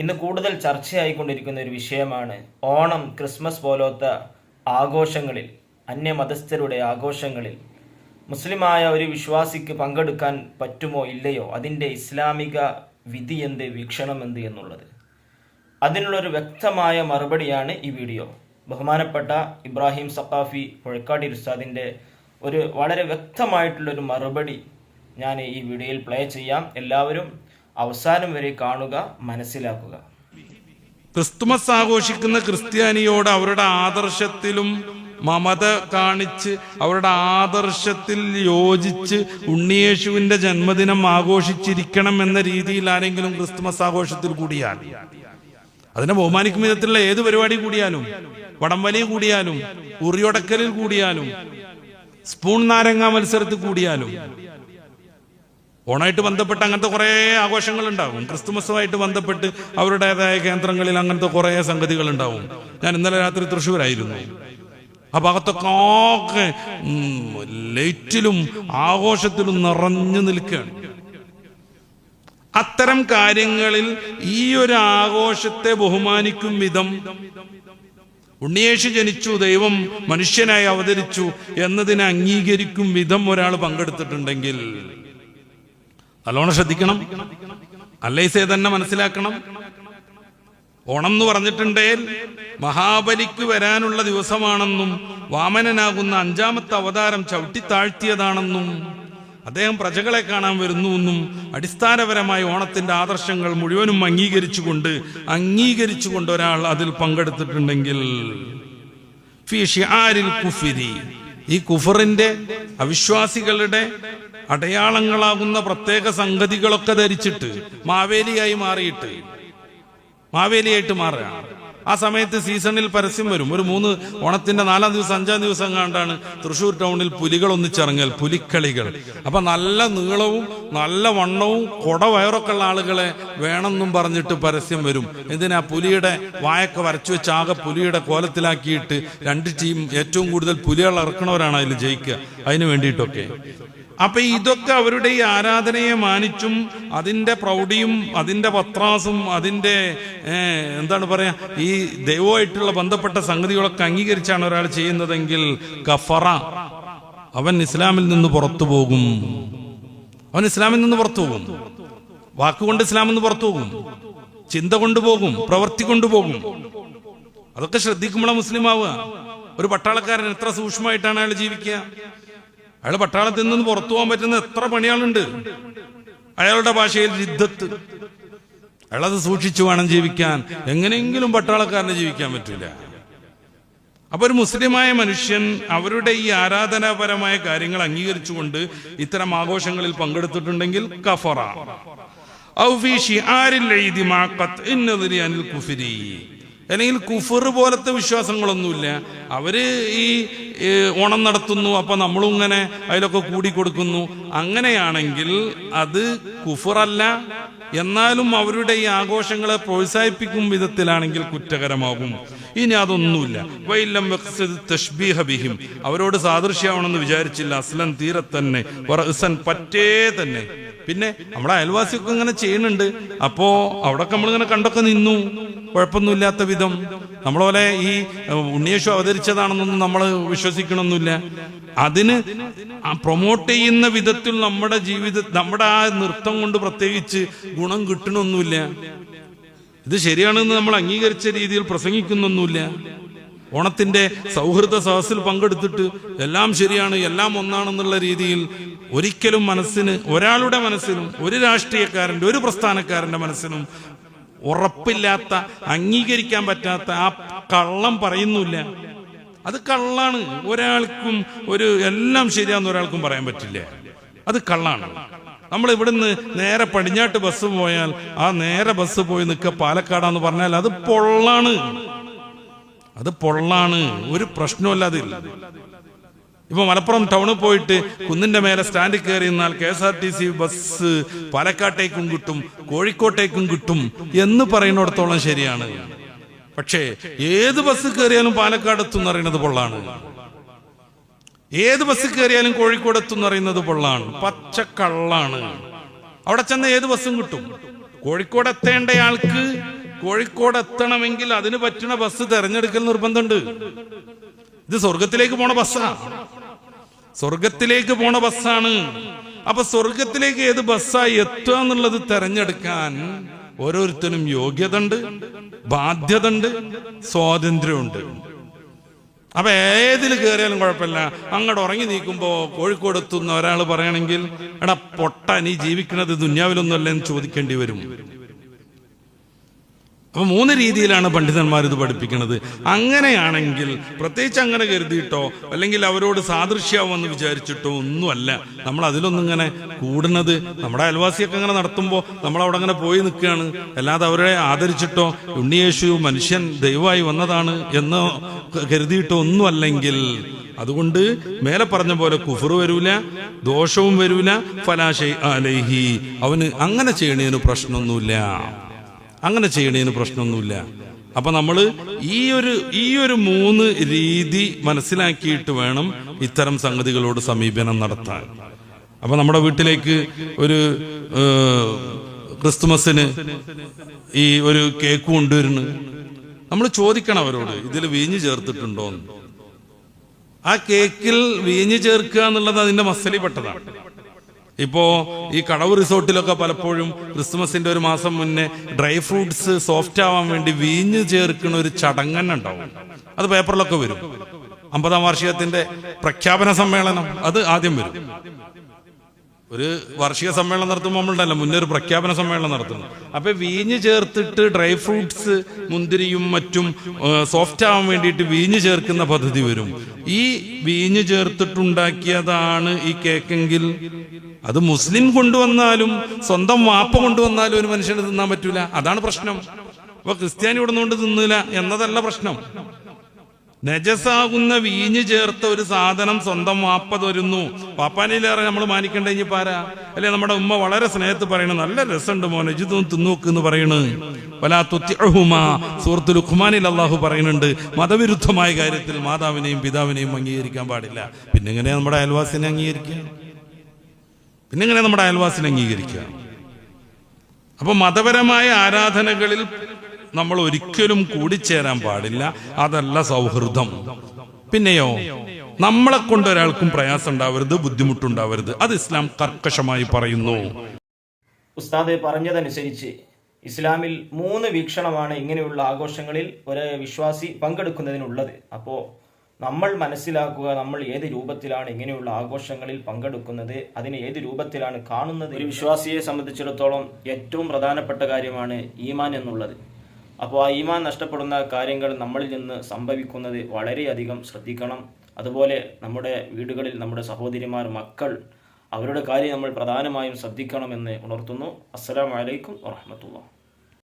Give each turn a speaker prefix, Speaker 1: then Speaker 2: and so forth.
Speaker 1: ഇന്ന് കൂടുതൽ ചർച്ചയായിക്കൊണ്ടിരിക്കുന്ന ഒരു വിഷയമാണ് ഓണം ക്രിസ്മസ് പോലത്തെ ആഘോഷങ്ങളിൽ അന്യമതസ്ഥരുടെ ആഘോഷങ്ങളിൽ. മുസ്ലിമായ ഒരു വിശ്വാസിക്ക് പങ്കെടുക്കാൻ പറ്റുമോ ഇല്ലയോ? അതിന്റെ ഇസ്ലാമിക വിധി എന്ത് വീക്ഷണം എന്ത് എന്നുള്ളത്. അതിനുള്ളൊരു വ്യക്തമായ മറുപടിയാണ് ഈ വീഡിയോ. ബഹുമാനപ്പെട്ട ഇബ്രാഹിം സഖാഫി പുഴക്കാടി ഉസ്താദിന്റെ ഒരു വളരെ വ്യക്തമായിട്ടുള്ളൊരു മറുപടി ഞാൻ ഈ വീഡിയോയിൽ പ്ലേ ചെയ്യാം. എല്ലാവരും അവസാനം വരെ കാണുക മനസ്സിലാക്കുക.
Speaker 2: ക്രിസ്തുമസ് ആഘോഷിക്കുന്ന ക്രിസ്ത്യാനിയോട് അവരുടെ ആദർശത്തിലും മമത കാണിച്ച് അവരുടെ ആദർശത്തിൽ യോജിച്ച് ഉണ്ണിയേശുവിന്റെ ജന്മദിനം ആഘോഷിച്ചിരിക്കണം എന്ന രീതിയിൽ ആരെങ്കിലും ക്രിസ്തുമസ് ആഘോഷത്തിൽ കൂടിയാൽ അതിനെ ബഹുമാനിക്കും വിധത്തിലുള്ള ഏത് പരിപാടി കൂടിയാലും വടംവലി കൂടിയാലും ഉറിയൊടക്കലിൽ കൂടിയാലും സ്പൂൺ നാരങ്ങ മത്സരത്തിൽ കൂടിയാലും ഓണമായിട്ട് ബന്ധപ്പെട്ട് അങ്ങനത്തെ കുറേ ആഘോഷങ്ങൾ ഉണ്ടാവും ക്രിസ്തുമസുമായിട്ട് ബന്ധപ്പെട്ട് അവരുടേതായ കേന്ദ്രങ്ങളിൽ അങ്ങനത്തെ കുറേ സംഗതികൾ ഉണ്ടാവും ഞാൻ ഇന്നലെ രാത്രി തൃശ്ശൂരായിരുന്നു. ആ ഭാഗത്തൊക്കെ ഒക്കെ ലൈറ്റിലും ആഘോഷത്തിലും നിറഞ്ഞു നിൽക്കുകയാണ്. അത്തരം കാര്യങ്ങളിൽ ഈ ഒരു ആഘോഷത്തെ ബഹുമാനിക്കും വിധം ഉണ്ണിയേശു ജനിച്ചു ദൈവം മനുഷ്യനായി അവതരിച്ചു എന്നതിനെ അംഗീകരിക്കും വിധം ഒരാൾ പങ്കെടുത്തിട്ടുണ്ടെങ്കിൽ നല്ലോണം ശ്രദ്ധിക്കണം. അല്ലേസേ തന്നെ മനസ്സിലാക്കണം. ഓണം എന്ന് പറഞ്ഞിട്ടുണ്ടേൽ മഹാബലിക്ക് വരാനുള്ള ദിവസമാണെന്നും വാമനനാകുന്ന അഞ്ചാമത്തെ അവതാരം ചവിട്ടിത്താഴ്ത്തിയതാണെന്നും അദ്ദേഹം പ്രജകളെ കാണാൻ വരുന്നു എന്നും അടിസ്ഥാനപരമായി ഓണത്തിന്റെ ആദർശങ്ങൾ മുഴുവനും അംഗീകരിച്ചുകൊണ്ട് അംഗീകരിച്ചുകൊണ്ട് ഒരാൾ അതിൽ പങ്കെടുത്തിട്ടുണ്ടെങ്കിൽ ഈ കുഫറിന്റെ അവിശ്വാസികളുടെ അടയാളങ്ങളാകുന്ന പ്രത്യേക സംഗതികളൊക്കെ ധരിച്ചിട്ട് മാവേലിയായി മാറിയിട്ട് മാവേലിയായിട്ട് മാറുക ആ സമയത്ത് സീസണിൽ പരസ്യം വരും. ഒരു മൂന്ന് ഓണത്തിന്റെ നാലാം ദിവസം അഞ്ചാം ദിവസം കണ്ടാണ് തൃശ്ശൂർ ടൗണിൽ പുലികൾ ഒന്നിച്ചിറങ്ങൽ പുലിക്കളികൾ. അപ്പൊ നല്ല നീളവും നല്ല വണ്ണവും കൊട വയറൊക്കെ ഉള്ള ആളുകളെ വേണമെന്നും പറഞ്ഞിട്ട് പരസ്യം വരും. എന്തിനാ? പുലിയുടെ വായൊക്കെ വരച്ചു വെച്ച് ആകെ പുലിയുടെ കോലത്തിലാക്കിയിട്ട് രണ്ട് ടീം ഏറ്റവും കൂടുതൽ പുലികൾ ഇറക്കണവരാണ് അതിൽ ജയിക്കുക. അതിന് വേണ്ടിയിട്ടൊക്കെ. അപ്പൊ ഇതൊക്കെ അവരുടെ ഈ ആരാധനയെ മാനിച്ചും അതിന്റെ പ്രൗഢിയും അതിന്റെ പത്രാസും അതിന്റെ എന്താണ് പറയാ ഈ ദൈവമായിട്ടുള്ള ബന്ധപ്പെട്ട സംഗതികളൊക്കെ അംഗീകരിച്ചാണ് ഒരാൾ ചെയ്യുന്നതെങ്കിൽ കഫറ അവൻ ഇസ്ലാമിൽ നിന്ന് പുറത്തു പോകും. അവൻ ഇസ്ലാമിൽ നിന്ന് പുറത്തു പോകും. വാക്കുകൊണ്ട് ഇസ്ലാമിൽ നിന്ന് പുറത്തു പോകും. ചിന്ത കൊണ്ടുപോകും പ്രവൃത്തി കൊണ്ടുപോകും അതൊക്കെ ശ്രദ്ധിക്കുമ്പോഴാണ് മുസ്ലിം ആവുക ഒരു പട്ടാളക്കാരൻ എത്ര സൂക്ഷ്മമായിട്ടാണ് അയാൾ ജീവിക്കുക? അയാൾ പട്ടാളത്തിൽ നിന്ന് പുറത്തു പോകാൻ പറ്റുന്ന എത്ര പണിയാളുണ്ട്? അയാളുടെ ഭാഷയിൽ യുദ്ധത്ത് അയാളത് സൂക്ഷിച്ചു വേണം ജീവിക്കാൻ. എങ്ങനെയെങ്കിലും പട്ടാളക്കാരന് ജീവിക്കാൻ പറ്റില്ല അപ്പൊ ഒരു മുസ്ലിമായ മനുഷ്യൻ അവരുടെ ഈ ആരാധനാപരമായ കാര്യങ്ങൾ അംഗീകരിച്ചുകൊണ്ട് ഇത്തരം ആഘോഷങ്ങളിൽ പങ്കെടുത്തിട്ടുണ്ടെങ്കിൽ കഫറ. ഔ ഫീ ഷിആരിൽ ഈദി മാ ഖത്ഇൻ അനിൽ കുഫ്രി. അല്ലെങ്കിൽ കുഫർ പോലത്തെ വിശ്വാസങ്ങളൊന്നുമില്ല. അവർ ഈ ഓണം നടത്തുന്നു അപ്പൊ നമ്മളും ഇങ്ങനെ അതിലൊക്കെ കൂടി കൊടുക്കുന്നു അങ്ങനെയാണെങ്കിൽ അത് കുഫറല്ല. എന്നാലും അവരുടെ ഈ ആഘോഷങ്ങളെ പ്രോത്സാഹിപ്പിക്കും വിധത്തിലാണെങ്കിൽ കുറ്റകരമാകും. ഇനി അതൊന്നുമില്ല. വൈലം തശ്ബീഹ ബിഹിം. അവരോട് സാദൃശ്യമാണെന്ന് വിചാരിച്ചില്ല. അസ്ലൻ തീരെ തന്നെ പറ്റേ തന്നെ. പിന്നെ നമ്മുടെ അയൽവാസിയൊക്കെ ഇങ്ങനെ ചെയ്യുന്നുണ്ട്. അപ്പോ അവിടൊക്കെ നമ്മളിങ്ങനെ കണ്ടൊക്കെ നിന്നു. കുഴപ്പമൊന്നുമില്ലാത്ത വിധം. നമ്മളെ ഈ ഉണ്ണിയേശു അവതരിച്ചതാണെന്നൊന്നും നമ്മൾ വിശ്വസിക്കണമെന്നില്ല അതിന് പ്രൊമോട്ട് ചെയ്യുന്ന വിധത്തിൽ നമ്മുടെ ജീവിത നമ്മുടെ ആ നൃത്തം കൊണ്ട് പ്രത്യേകിച്ച് ഗുണം കിട്ടണമൊന്നുമില്ല ഇത് ശരിയാണെന്ന് നമ്മൾ അംഗീകരിച്ച രീതിയിൽ പ്രസംഗിക്കുന്നൊന്നുമില്ല. ഓണത്തിന്റെ സൗഹൃദ സദസ്സിൽ പങ്കെടുത്തിട്ട് എല്ലാം ശരിയാണ് എല്ലാം ഒന്നാണെന്നുള്ള രീതിയിൽ ഒരിക്കലും മനസ്സിന് ഒരാളുടെ മനസ്സിനും ഒരു രാഷ്ട്രീയക്കാരന്റെ ഒരു പ്രസ്ഥാനക്കാരന്റെ മനസ്സിനും ഉറപ്പില്ലാത്ത അംഗീകരിക്കാൻ പറ്റാത്ത ആ കള്ളം പറയുന്നില്ല. അത് കള്ളാണ്. ഒരാൾക്കും ഒരു എല്ലാം ശരിയാന്ന് ഒരാൾക്കും പറയാൻ പറ്റില്ല. അത് കള്ളാണ്. നമ്മൾ ഇവിടുന്ന് നേരെ പടിഞ്ഞാട്ട് ബസ് പോയാൽ ആ നേരെ ബസ് പോയി നിൽക്ക പാലക്കാടാന്ന് പറഞ്ഞാൽ അത് പൊള്ളാണ്. അത് പൊള്ളാണ്. ഒരു പ്രശ്നമല്ല അതിൽ ഇപ്പൊ മലപ്പുറം ടൗണിൽ പോയിട്ട് കുന്നിന്റെ മേലെ സ്റ്റാൻഡിൽ കയറി നിന്നാൽ K S R T C bus പാലക്കാട്ടേക്കും കിട്ടും കോഴിക്കോട്ടേക്കും കിട്ടും എന്ന് പറയുന്നിടത്തോളം ശരിയാണ്. പക്ഷേ ഏത് ബസ് കയറിയാലും പാലക്കാട് എത്തും എന്ന് പറയുന്നത് പൊള്ളാണ്. ഏത് ബസ് കയറിയാലും കോഴിക്കോട് എത്തും എന്ന് പറയുന്നത് പൊള്ളാണ്. പച്ചക്കള്ളാണ്. അവിടെ ചെന്ന ഏത് ബസ്സും കിട്ടും. കോഴിക്കോട് എത്തേണ്ടയാൾക്ക് കോഴിക്കോട് എത്തണമെങ്കിൽ അതിന് പറ്റുന്ന ബസ് തെരഞ്ഞെടുക്കൽ നിർബന്ധമുണ്ട്. ഇത് സ്വർഗത്തിലേക്ക് പോണ ബസ്സാ സ്വർഗത്തിലേക്ക് പോണ ബസ്സാണ്. അപ്പൊ സ്വർഗത്തിലേക്ക് ഏത് ബസ്സായി എത്തുക എന്നുള്ളത് തെരഞ്ഞെടുക്കാൻ ഓരോരുത്തരും യോഗ്യത ഉണ്ട് ബാധ്യത ഉണ്ട് സ്വാതന്ത്ര്യമുണ്ട്. അപ്പൊ ഏതിൽ കയറിയാലും കുഴപ്പമില്ല. അങ്ങോട്ട് ഉറങ്ങി നീക്കുമ്പോ കോഴിക്കോട് എത്തുന്ന ഒരാൾ പറയണമെങ്കിൽ എടാ പൊട്ട നീ ജീവിക്കുന്നത് ദുന്യാവിലൊന്നുമല്ല എന്ന് ചോദിക്കേണ്ടി വരും. അപ്പൊ മൂന്ന് രീതിയിലാണ് പണ്ഡിതന്മാർ ഇത് പഠിപ്പിക്കുന്നത്. അങ്ങനെയാണെങ്കിൽ പ്രത്യേകിച്ച് അങ്ങനെ കരുതിയിട്ടോ അല്ലെങ്കിൽ അവരോട് സാദൃശ്യാവെന്ന് വിചാരിച്ചിട്ടോ ഒന്നുമല്ല. നമ്മൾ അതിലൊന്നും ഇങ്ങനെ കൂടുന്നത്. നമ്മുടെ അയൽവാസിയൊക്കെ അങ്ങനെ നടത്തുമ്പോൾ നമ്മൾ അവിടെ അങ്ങനെ പോയി നിൽക്കുകയാണ്. അല്ലാതെ അവരെ ആദരിച്ചിട്ടോ ഉണ്ണിയേശു മനുഷ്യൻ ദൈവമായി വന്നതാണ് എന്ന് കരുതിയിട്ടോ ഒന്നുമല്ലെങ്കിൽ അതുകൊണ്ട് മേലെ പറഞ്ഞ പോലെ കുഫർ വരൂല ദോഷവും വരൂല ഫലാശൈ അലൈഹി. അവന് അങ്ങനെ ചെയ്യണേനു പ്രശ്നമൊന്നുമില്ല. അങ്ങനെ ചെയ്യണതിന് പ്രശ്നമൊന്നുമില്ല. അപ്പൊ നമ്മൾ ഈ ഒരു ഈ ഒരു മൂന്ന് രീതി മനസ്സിലാക്കിയിട്ട് വേണം ഇത്തരം സംഗതികളോട് സമീപനം നടത്താൻ. അപ്പൊ നമ്മുടെ വീട്ടിലേക്ക് ഒരു ക്രിസ്തുമസിന് ഈ ഒരു കേക്ക് കൊണ്ടുവരുന്നു. നമ്മൾ ചോദിക്കണം അവരോട് ഇതിൽ വീഞ്ഞ് ചേർത്തിട്ടുണ്ടോന്ന്? ആ കേക്കിൽ വീഞ്ഞ് ചേർക്കുക എന്നുള്ളത് അതിന്റെ മസലിപ്പെട്ടതാണ് ഇപ്പോ ഈ കടവ് റിസോർട്ടിലൊക്കെ പലപ്പോഴും ക്രിസ്മസിന്റെ ഒരു മാസം മുന്നേ ഡ്രൈ ഫ്രൂട്ട്സ് സോഫ്റ്റ് ആവാൻ വേണ്ടി വീഞ്ഞ് ചേർക്കുന്ന ഒരു ചടങ്ങന്നെ ഉണ്ടാവും. അത് പേപ്പറിലൊക്കെ വരും. അമ്പതാം വാർഷികത്തിന്റെ പ്രഖ്യാപന സമ്മേളനം അത് ആദ്യം വരും. ഒരു വാർഷിക സമ്മേളനം നടത്തുമ്പോൾ നമ്മളുണ്ടല്ലോ മുന്നേ ഒരു പ്രഖ്യാപന സമ്മേളനം നടത്തുന്നു. അപ്പൊ വീഞ്ഞ് ചേർത്തിട്ട് ഡ്രൈ ഫ്രൂട്ട്സ് മുന്തിരിയും മറ്റും സോഫ്റ്റ് ആവാൻ വേണ്ടിയിട്ട് വീഞ്ഞ് ചേർക്കുന്ന പദ്ധതി വരും. ഈ വീഞ്ഞ് ചേർത്തിട്ടുണ്ടാക്കിയതാണ് ഈ കേക്കെങ്കിൽ അത് മുസ്ലിം കൊണ്ടുവന്നാലും സ്വന്തം വാപ്പ കൊണ്ടുവന്നാലും ഒരു മനുഷ്യന് തിന്നാൻ പറ്റൂല. അതാണ് പ്രശ്നം. അപ്പൊ ക്രിസ്ത്യാനി ഇവിടെ നിന്നുകൊണ്ട് തിന്നില്ല എന്നതല്ല പ്രശ്നം. നജസാകുന്ന വീഞ്ഞ് ചേർത്ത ഒരു സാധനം സ്വന്തം വാപ്പ തരുന്നു. പാപ്പാനിലേറെ നമ്മൾ മാനിക്കേണ്ട ഇനി പാരാ. അല്ലെ നമ്മുടെ ഉമ്മ വളരെ സ്നേഹത്ത് പറയണ നല്ല രസമുണ്ട് മോനെ. ജിതും തിന്നോക്ക് എന്ന് പറയണ്. വലാ തുത്യഹുമാ സുഹൃത്തു ലുഖ്മാനിൽ അള്ളാഹു പറയുന്നുണ്ട് മതവിരുദ്ധമായ കാര്യത്തിൽ മാതാവിനെയും പിതാവിനെയും അംഗീകരിക്കാൻ പാടില്ല. പിന്നെങ്ങനെ നമ്മുടെ അയൽവാസിനെ അംഗീകരിക്കുക? പിന്നെ എങ്ങനെയാ നമ്മുടെ അയൽവാസിനെ അംഗീകരിക്കുക? അപ്പൊ മതപരമായ ആരാധനകളിൽ നമ്മൾ ഒരിക്കലും കൂടിച്ചേരാൻ പാടില്ല. അതല്ല സൗഹൃദം. പിന്നെയോ നമ്മളെ കൊണ്ട് ഒരാൾക്കും പ്രയാസം ഉണ്ടാവരുത് ബുദ്ധിമുട്ടുണ്ടാവരുത്. അത് ഇസ്ലാം കർക്കശമായി പറയുന്നു.
Speaker 1: ഉസ്താദ് പറഞ്ഞതനുസരിച്ച് ഇസ്ലാമിൽ മൂന്ന് വീക്ഷണമാണ് ഇങ്ങനെയുള്ള ആഘോഷങ്ങളിൽ ഒരു വിശ്വാസി പങ്കെടുക്കുന്നതിനുള്ളത്. അപ്പോൾ നമ്മൾ മനസ്സിലാക്കുക നമ്മൾ ഏത് രൂപത്തിലാണ് ഇങ്ങനെയുള്ള ആഘോഷങ്ങളിൽ പങ്കെടുക്കുന്നത് അതിനെ ഏത് രൂപത്തിലാണ് കാണുന്നത് ഒരു വിശ്വാസിയെ സംബന്ധിച്ചിടത്തോളം ഏറ്റവും പ്രധാനപ്പെട്ട കാര്യമാണ് ഈമാൻ എന്നുള്ളത്. അപ്പോൾ ആ ഈമാൻ നഷ്ടപ്പെടുന്ന കാര്യങ്ങൾ നമ്മളിൽ നിന്ന് സംഭവിക്കുന്നത് വളരെയധികം ശ്രദ്ധിക്കണം. അതുപോലെ നമ്മുടെ വീടുകളിൽ നമ്മുടെ സഹോദരിമാർ മക്കൾ അവരുടെ കാര്യം നമ്മൾ പ്രധാനമായും ശ്രദ്ധിക്കണമെന്ന് ഉണർത്തുന്നു. അസ്സലാമലൈക്കും വറഹമത്തുള്ള